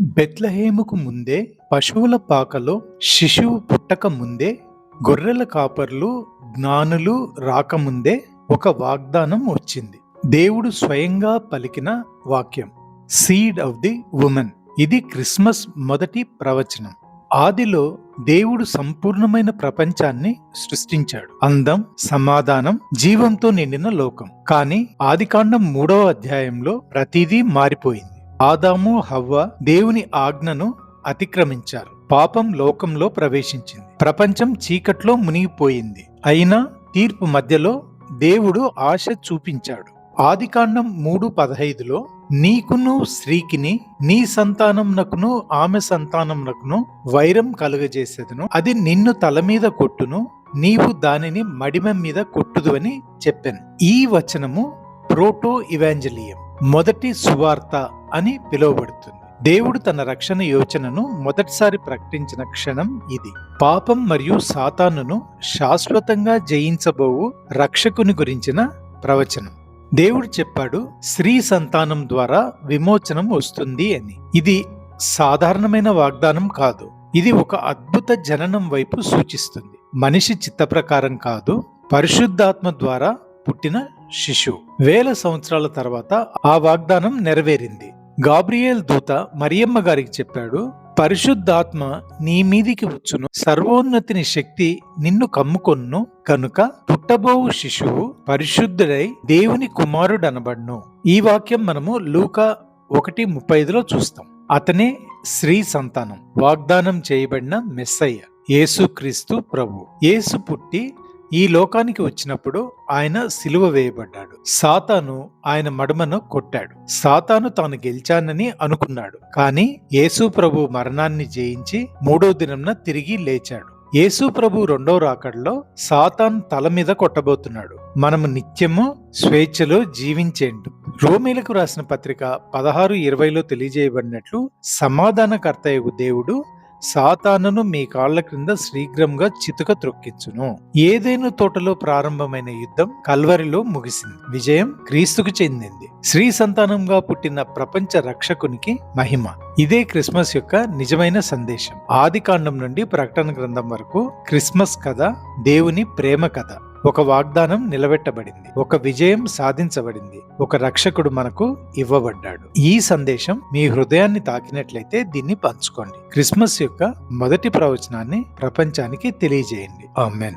బెత్లహేముకు ముందే పశువుల పాకలో శిశువు పుట్టక ముందే గొర్రెల కాపర్లు జ్ఞానులు రాకముందే ఒక వాగ్దానం వచ్చింది. దేవుడు స్వయంగా పలికిన వాక్యం సీడ్ ఆఫ్ ది ఉమెన్ ఇది క్రిస్మస్ మొదటి ప్రవచనం. ఆదిలో దేవుడు సంపూర్ణమైన ప్రపంచాన్ని సృష్టించాడు. అందం సమాధానం జీవంతో నిండిన లోకం. కానీ ఆదికాండం మూడవ అధ్యాయంలో ప్రతిదీ మారిపోయింది. ఆదాము హవ్వ దేవుని ఆజ్ఞను అతిక్రమించారు. పాపం లోకంలో ప్రవేశించింది. ప్రపంచం చీకట్లో మునిగిపోయింది. అయినా తీర్పు మధ్యలో దేవుడు ఆశ చూపించాడు. ఆదికాండం మూడు పదహైదులో నీకును స్త్రీకిని నీ సంతానంనకును ఆమె సంతానంనకును వైరం కలుగజేసేదను. అది నిన్ను తల మీద కొట్టును నీవు దానిని మడిమ మీద కొట్టుదు అని చెప్పాను. ఈ వచనము ప్రోటో ఇవాంజలియం. మొదటి సువార్త అని పిలువబడుతుంది. దేవుడు తన రక్షణ యోచనను మొదటిసారి ప్రకటించిన క్షణం ఇది. పాపం మరియు సాతానును శాశ్వతంగా జయించబోవు రక్షకుని గురించిన ప్రవచనం. దేవుడు చెప్పాడు స్త్రీ సంతానం ద్వారా విమోచనం వస్తుంది అని. ఇది సాధారణమైన వాగ్దానం కాదు. ఇది ఒక అద్భుత జననం వైపు సూచిస్తుంది. మనిషి చిత్త ప్రకారం కాదు పరిశుద్ధాత్మ ద్వారా పుట్టిన శిశువు. వేల సంవత్సరాల తర్వాత ఆ వాగ్దానం నెరవేరింది. గాబ్రియేల్ దూత మరియమ్మ గారికి చెప్పాడు పరిశుద్ధాత్మ నీ మీదికి వచ్చును. సర్వోన్నతిని శక్తి నిన్ను కమ్ముకొన్ను. కనుక పుట్టబోవు శిశువు పరిశుద్ధుడై దేవుని కుమారుడనబడ్ను. ఈ వాక్యం మనము లూకా ఒకటి ముప్పై ఐదులో చూస్తాం. అతనే శ్రీ సంతానం. వాగ్దానం చేయబడిన మెస్సయ్య యేసుక్రీస్తు ప్రభు. యేసు పుట్టి ఈ లోకానికి వచ్చినప్పుడు ఆయన సిలువ వేయబడ్డాడు. సాతాను ఆయన మడమను కొట్టాడు. సాతాను తాను గెలిచానని అనుకున్నాడు. కానీ యేసు ప్రభు మరణాన్ని జయించి మూడో దినంన తిరిగి లేచాడు. యేసు ప్రభు రెండో రాకడలో సాతాన్ తల మీద కొట్టబోతున్నాడు. మనము నిత్యము స్వేచ్ఛలో జీవించేండు రోమిలకు రాసిన పత్రిక పదహారు ఇరవైలో తెలియజేయబడినట్లు సమాధానకర్త దేవుడు సాతానును మీ కాళ్ళ క్రింద శీఘ్రంగా చితుక త్రొక్కించును. ఏదైనా తోటలో ప్రారంభమైన యుద్ధం కల్వరిలో ముగిసింది. విజయం క్రీస్తుకు చెందింది. శ్రీ సంతానంగా పుట్టిన ప్రపంచ రక్షకునికి మహిమ. ఇదే క్రిస్మస్ యొక్క నిజమైన సందేశం. ఆది కాండం నుండి ప్రకటన గ్రంథం వరకు క్రిస్మస్ కథ దేవుని ప్రేమ కథ. ఒక వాగ్దానం నిలబెట్టబడింది. ఒక విజయం సాధించబడింది. ఒక రక్షకుడు మనకు ఇవ్వబడ్డాడు. ఈ సందేశం మీ హృదయాన్ని తాకినట్లయితే దీన్ని పంచుకోండి. క్రిస్మస్ యొక్క మొదటి ప్రవచనాన్ని ప్రపంచానికి తెలియజేయండి. ఆమెన్.